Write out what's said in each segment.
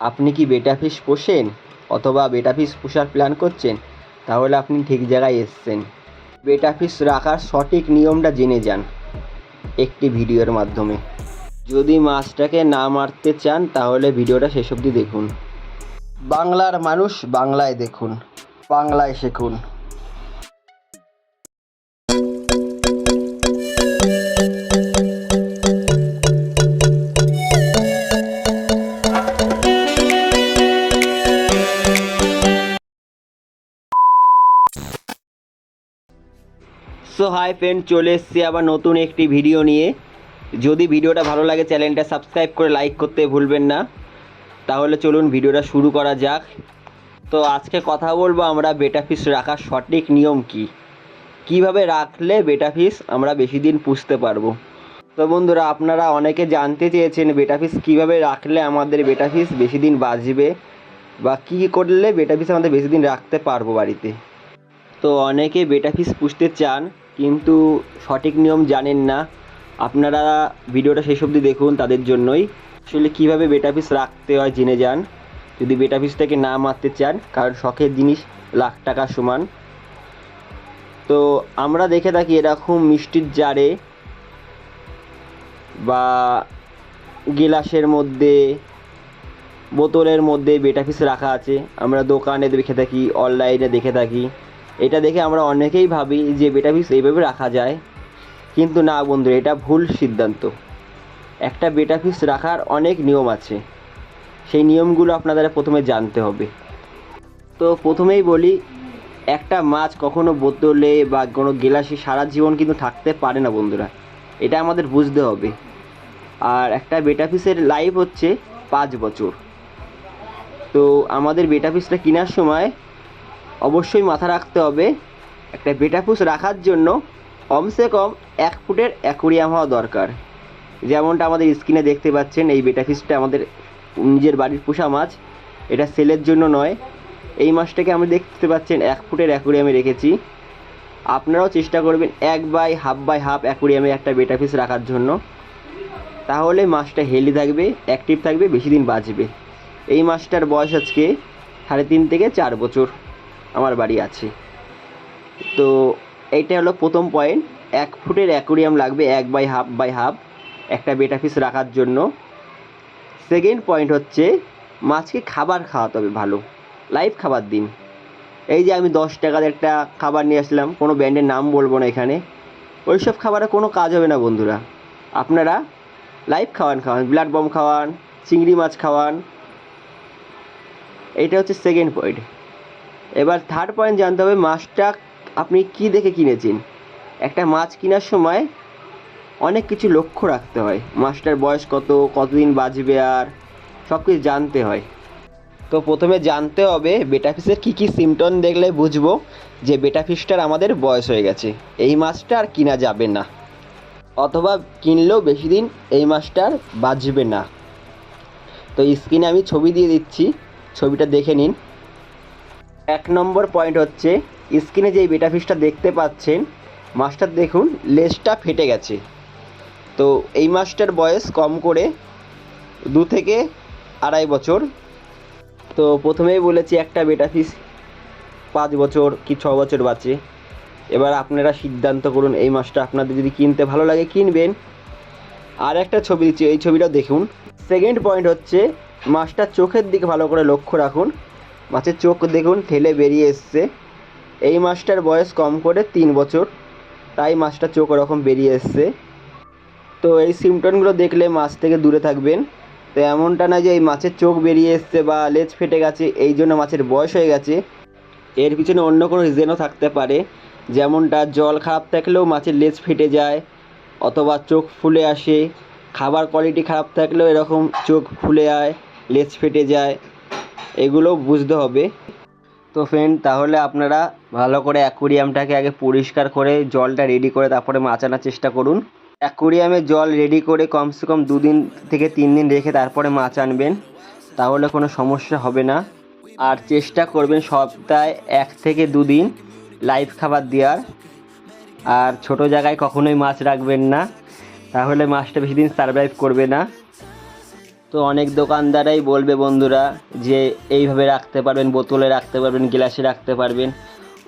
আপনি কি বেটা ফিস পোষেন অথবা বেটা ফিস পোষার প্ল্যান করছেন? তাহলে আপনি ঠিক জায়গায় এসছেন। বেটা ফিস রাখার সঠিক নিয়মটা জেনে যান একটি ভিডিওর মাধ্যমে। যদি মাছটাকে না মারতে চান, তাহলে ভিডিওটা শেষ অবধি দেখুন। বাংলার মানুষ বাংলায় দেখুন, বাংলায় শিখুন। সো হাই ফ্রেন্ড, চলে এসেছি আবার নতুন একটি ভিডিও নিয়ে। যদি ভিডিওটা ভালো লাগে, চ্যানেলটা সাবস্ক্রাইব করে লাইক করতে ভুলবেন না। তাহলে চলুন ভিডিওটা শুরু করা যাক। তো আজকে কথা বলব আমরা বেটা ফিশ রাখার সঠিক নিয়ম কি? কীভাবে রাখলে বেটা ফিশ আমরা বেশি দিন পুষতে পারব? তো বন্ধুরা, আপনারা অনেকে জানতে চেয়েছেন বেটা ফিশ কীভাবে রাখলে আমাদের বেটা ফিশ বেশি দিন বাঁচবে বা কী করলে বেটা ফিশ আমাদের বেশি দিন রাখতে পারব বাড়িতে। তো অনেকে বেটা ফিশ পুষতে চান কিন্তু সঠিক নিয়ম জানেন না। আপনারা ভিডিওটা শেষ অবধি দেখুন তাদের জন্যই। আসলে কীভাবে বেটা ফিশ রাখতে হয় জেনে যান। যদি বেটা ফিশটাকে না মারতে চান, কারণ শখের জিনিস লাখ টাকা সমান। তো আমরা দেখে থাকি এরকম মিষ্টির জারে বা গিলাসের মধ্যে, বোতলের মধ্যে বেটা ফিশ রাখা আছে। আমরা দোকানে দেখে থাকি অনলাইনে দেখে থাকি। এটা দেখে আমরা অনেকেই ভাবি যে বেটা ফিশ এইভাবে রাখা যায়। কিন্তু না বন্ধু, এটা ভুল সিদ্ধান্ত। একটা বেটা ফিশ রাখার অনেক নিয়ম আছে। সেই নিয়মগুলো আপনাদের প্রথমে জানতে হবে। তো প্রথমেই বলি, একটা মাছ কখনো বোতলে বা কোনো গেলাসে সারা জীবন কিন্তু থাকতে পারে না বন্ধুরা। এটা আমাদের বুঝতে হবে। আর একটা বেটা ফিশের লাইফ হচ্ছে পাঁচ বছর। তো আমাদের বেটা ফিশটা কেনার সময় অবশ্যই মাথা রাখতে হবে। একটা বেটা ফিশ রাখার জন্য কমসে কম এক ফুটের অ্যাকুরিয়াম হওয়া দরকার। যেমনটা আমাদের স্ক্রিনে দেখতে পাচ্ছেন, এই বেটা ফিশটা আমাদের নিজের বাড়ির পোষা মাছ। এটা সেলের জন্য নয়। এই মাছটাকে আমরা দেখতে পাচ্ছেন, এক ফুটের অ্যাকুরিয়ামে রেখেছি। আপনারাও চেষ্টা করবেন এক বাই, হাফ বাই, হাফ অ্যাকুরিয়ামে একটা বেটা ফিশ রাখার জন্য। তাহলে মাছটা হেলদি থাকবে, অ্যাক্টিভ থাকবে, বেশি দিন বাঁচবে। এই মাছটার বয়স আজকে সাড়ে তিন থেকে চার বছর। আমার বাড়ি আছে। তো এইটা হলো প্রথম পয়েন্ট এক ফুটের অ্যাকুরিয়াম লাগবে এক বাই হাফ বাই হাফ একটা বেটা ফিশ রাখার জন্য। সেকেন্ড পয়েন্ট হচ্ছে, মাছকে খাবার খাওয়াতে হবে ভালো। লাইভ খাবার দিন। এই যে আমি দশ টাকার একটা খাবার নিয়ে আসলাম, কোনো ব্র্যান্ডের নাম বলব না এখানে। ওই সব খাবারে কোনো কাজ হবে না বন্ধুরা। আপনারা লাইভ খাওয়ান খাওয়ান। ব্লাড বম খাওয়ান, চিংড়ি মাছ খাওয়ান। এইটা হচ্ছে সেকেন্ড পয়েন্ট এবার থার্ড পয়েন্ট জানতে হবে, মাছটা আপনি কি দেখে কিনেছেন? একটা মাছ কেনার সময় অনেক কিছু লক্ষ্য রাখতে হয়। মাছটার বয়স কত, কতদিন বাঁচবে আর সব কিছু জানতে হয়। তো প্রথমে জানতে হবে বেটা ফিশের কী কী সিমটম দেখলে বুঝব যে বেটা ফিশটার আমাদের বয়স হয়ে গেছে। এই মাছটা আর কিনা যাবে না। অথবা কিনলেও বেশি দিন এই মাছটার বাঁচবে না। তো স্ক্রিনে আমি ছবি দিয়ে দিচ্ছি। ছবিটা দেখে নিন। এক নম্বর পয়েন্ট হচ্ছে, স্ক্রিনে যেই বেটা ফিশটা দেখতে পাচ্ছেন মাছটার দেখুন, লেজটা ফেটে গেছে। তো এই মাছটার বয়স কম করে দু থেকে আড়াই বছর। তো প্রথমেই বলেছি একটা বেটা ফিস পাঁচ বছর কি ছ বছর বাঁচে। এবার আপনারা সিদ্ধান্ত করুন, এই মাছটা আপনাদের যদি কিনতে ভালো লাগে কিনবেন। আর একটা ছবি দিচ্ছি এই ছবিটা দেখুন। সেকেন্ড পয়েন্ট হচ্ছে মাছটার চোখের দিকে ভালো করে লক্ষ্য রাখুন। মাছের চোখ দেখুন, ঠেলে বেরিয়ে এসছে। এই মাছটার বয়স কম করে তিন বছর, তাই মাছটার চোখ ওরকম বেরিয়ে এসছে। তো এই সিমটনগুলো দেখলে মাছ থেকে দূরে থাকবেন। তো এমনটা না যে এই মাছের চোখ বেরিয়ে এসছে বা লেজ ফেটে গেছে, এই জন্য মাছের বয়স হয়ে গেছে। এর পিছনে অন্য কোনো রিজনও থাকতে পারে, যেমনটা জল খারাপ থাকলেও মাছের লেজ ফেটে যায়, অথবা চোখ ফুলে আসে, খাবার কোয়ালিটি খারাপ থাকলেও এরকম চোখ ফুলে যায় লেজ ফেটে যায়। এগুলো বুঝতে হবে। তো ফ্রেন্ড তাহলে আপনারা ভালো করে অ্যাকুরিয়ামটাকে আগে পরিষ্কার করে জলটা রেডি করে তারপরে মাছ আনার চেষ্টা করুন। অ্যাকুরিয়ামে জল রেডি করে কমসে কম দুদিন থেকে তিন দিন রেখে তারপরে মাছ আনবেন তাহলে কোনো সমস্যা হবে না। আর চেষ্টা করবেন সপ্তাহে এক থেকে দুদিন লাইভ খাবার দেওয়ার। আর ছোট জায়গায় কখনোই মাছ রাখবেন না। তাহলে মাছটা বেশি দিন সার্ভাইভ করবে না। তো অনেক দোকানদারাই বলবে বন্ধুরা যে এইভাবে রাখতে পারবেন, বোতলে রাখতে পারবেন, গ্লাসে রাখতে পারবেন।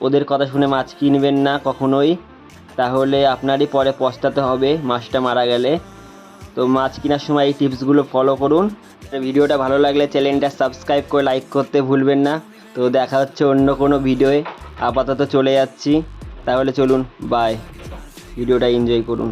ওদের কথা শুনে মাছ কিনবেন না কখনোই। তাহলে আপনারই পরে পস্তাতে হবে, মাছটা মারা গেলে। তো মাছ কেনার সময় এই টিপসগুলো ফলো করুন। ভিডিওটা ভালো লাগলে চ্যানেলটা সাবস্ক্রাইব করে লাইক করতে ভুলবেন না। তো দেখা হচ্ছে অন্য কোনো ভিডিওয়ে আপাতত চলে যাচ্ছি। তাহলে চলুন বাই ভিডিওটা এনজয় করুন।